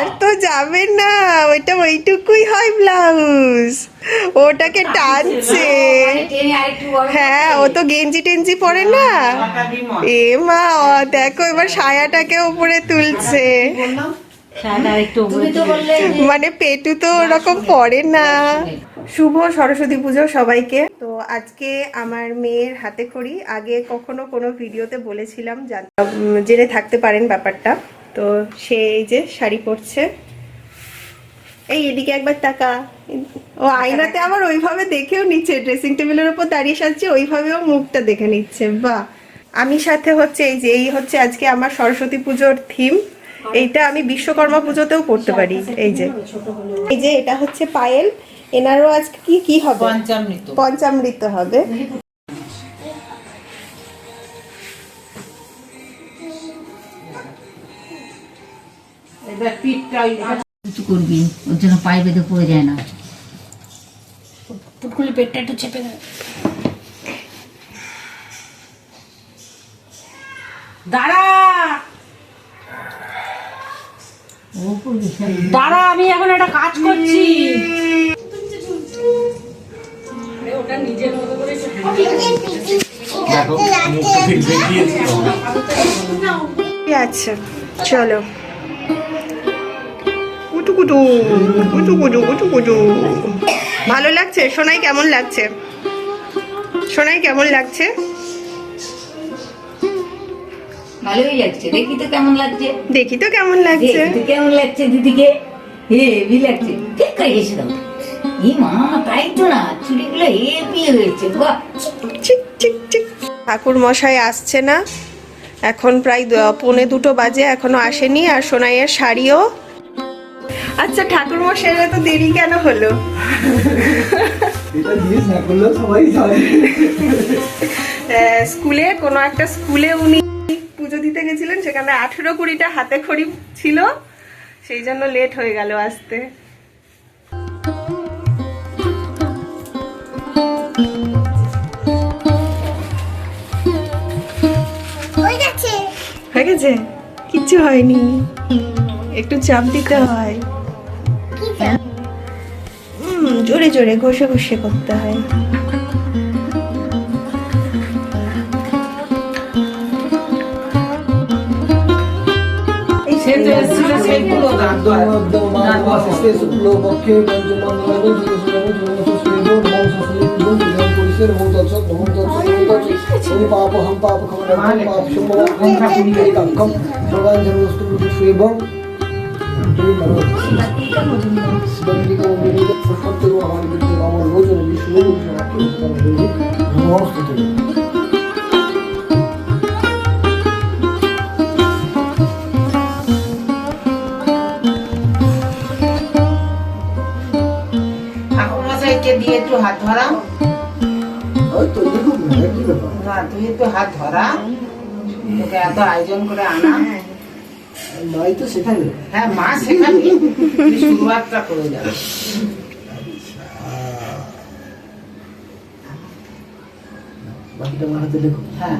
আর তো যাবে না ওইটা ওইটুকুই হয় ব্লাউজ। ওটাকে টানছে। হ্যাঁ ও তো গেঞ্জি টেঞ্জি পরে না? এ মা দেখো এবার সায়াটাকে উপরে তুলছে। মানে পেটু তো ওরকম পরে না। শুভ সরস্বতী পুজো সবাইকে। তো আজকে আমার মেয়ের হাতে খড়ি। আগে কখনো কোনো ভিডিওতে বলেছিলাম জেনে থাকতে পারেন ব্যাপারটা। তো সে এই যে শাড়ি পরছে। এই এদিকে একবার তাকা। ও আয়নাতে আবার ওইভাবে দেখেও নিচ্ছে ড্রেসিং টেবিলের উপর দাঁড়িয়ে সাজছে ওইভাবেও মুখটা দেখে নিচ্ছে। বাহ! আমি সাথে হচ্ছে এই যে এই হচ্ছে আজকে আমার সরস্বতী পুজোর থিম এইটা আমি বিশ্বকর্মা পুজোতেও পড়তে পারি এই যে। এই যে এটা হচ্ছে পায়েল। এনারও আজকে কি কি হবে? পঞ্চামৃত। পঞ্চামৃত হবে। কিছু করবি ওর জন্য পায়ে বেঁধে পড়ে যায় না। পুটকুলি পেটটা একটু চেপে দেবে দাঁড়া। দাঁড়া আমি এখন একটা কাজ করছি। আচ্ছা চলো। কুটু কুটু কুটু কুটু কুটু ভালো লাগছে? সোনাই কেমন লাগছে? সোনাই কেমন লাগছে? ভালোই লাগছে। দেখি তো কেমন লাগছে। দেখি তো কেমন লাগছে। কেমন লাগছে দিদিকে। হেভি লাগছে। ঠিক করে গেছে দাও। ই মা তাই তো না চুড়িগুলো হেভি হয়েছে। বাহ! চিক চিক চিক ঠাকুর মশাই আসছে না। এখন প্রায় পৌনে দুটো বাজে এখনও আসেনি। আর সোনাইয়ের শাড়িও আচ্ছা ঠাকুর মশাইয়ের এত দেরি কেন হলো? স্কুলে কোনো একটা স্কুলে উনি পুজো দিতে গেছিলেন সেখানে আঠেরো কুড়িটা হাতে খড়ি ছিল সেই জন্য লেট হয়ে গেল আসতে। হয়ে গেছে? কিচ্ছু হয়নি। একটু চাপ দিতে হয়। জোরে জোরে ঘষে ঘষে করতে হয় পাপ হম পাপ খবর পাপ ভগবান জন্মস্তু দিয়ে একটু হাত ধরা ওই তো দেখুন না না তুই একটু হাত ধরা। তোকে এত আয়োজন করে আনা। মাই তো সেখানে। হ্যাঁ মা শেখাবি শুরুয়াতটা করে যাবে বাকিটা আমার হাতে হ্যাঁ।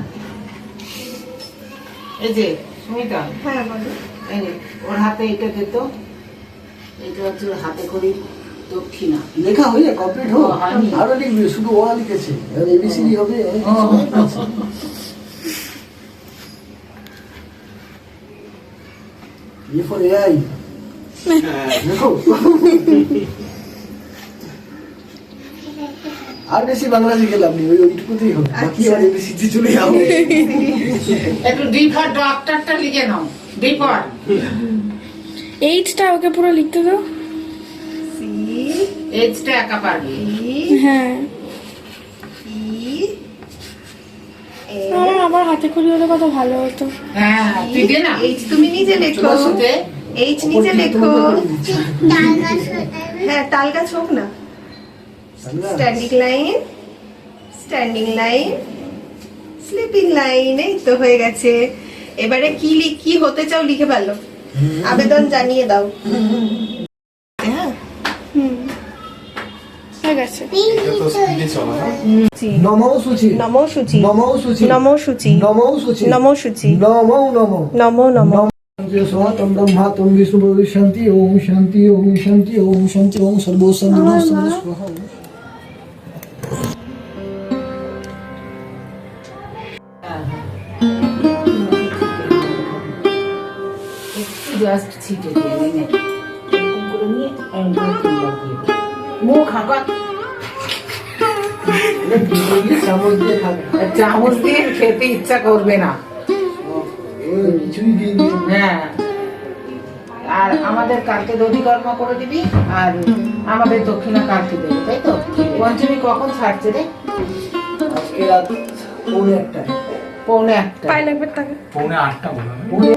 এই যে সুমিতা। হ্যাঁ এই ওর হাতে এটা দিত। এটা হচ্ছে ওর হাতে করি দক্ষিণা। লেখা হয়ে কমপ্লিট হোক। ও। আরও লিখবে শুধু ওয়া লিখেছে। এবিসিডি হবে এ ফর এআই দেখো আর বেশি বাংলা শিখে লাভ ওই ওইটুকুতেই হবে বাকি আর এবিসিডি চলে যাবে একটু ডি ফর ডক্টরটা লিখে নাও। ডি ফর এইচটা ওকে পুরো লিখতে দাও। সি এইচটা একা পারবি। হ্যাঁ ই আমার আমার হাতে খড়ি হলে কত ভালো হতো। হ্যাঁ তুই দে না। এইচ তুমি নিজে লেখো। এইচ নিজে লেখো। হ্যাঁ তাল গাছ হোক না। Standing line standing line sleeping line এই তো হয়ে গেছে। এবারে কি কি হতে চাও লিখে ফেলো। আবেদন জানিয়ে দাও হ্যাঁ হয়ে গেছে নমো সুচি নমো সূচি নমো সুচি নমো সূচি নমো সুচি নমো সূচি নমো নমো নমো নমো स्वाहा तम ब्रह्मा तम विष्णु शांति ओम शांति ओम शांति ओम शांति ओम सर्वो संतो सर्व स्वाहा একটু জাস্ট ছিটে দিয়ে নে এরকম করে নিয়ে এরকম করে তুলে দিয়ে দে। মুখ হাঁকা চামচ দিয়ে খাবে চামচ দিয়ে খেতে ইচ্ছা করবে না। কিছুই দিয়ে দিয়ে হ্যাঁ। আর আমাদের কালকে দধিকর্ম করে দিবি আর আমাদের দক্ষিণা কালকে দেবে তাই তো? পঞ্চমী কখন ছাড়ছে রে? আজকে রাত পৌনে একটায় পৌনে একটা। পায়ে লাগবে তাকে। পৌনে আটটা বলো পৌনে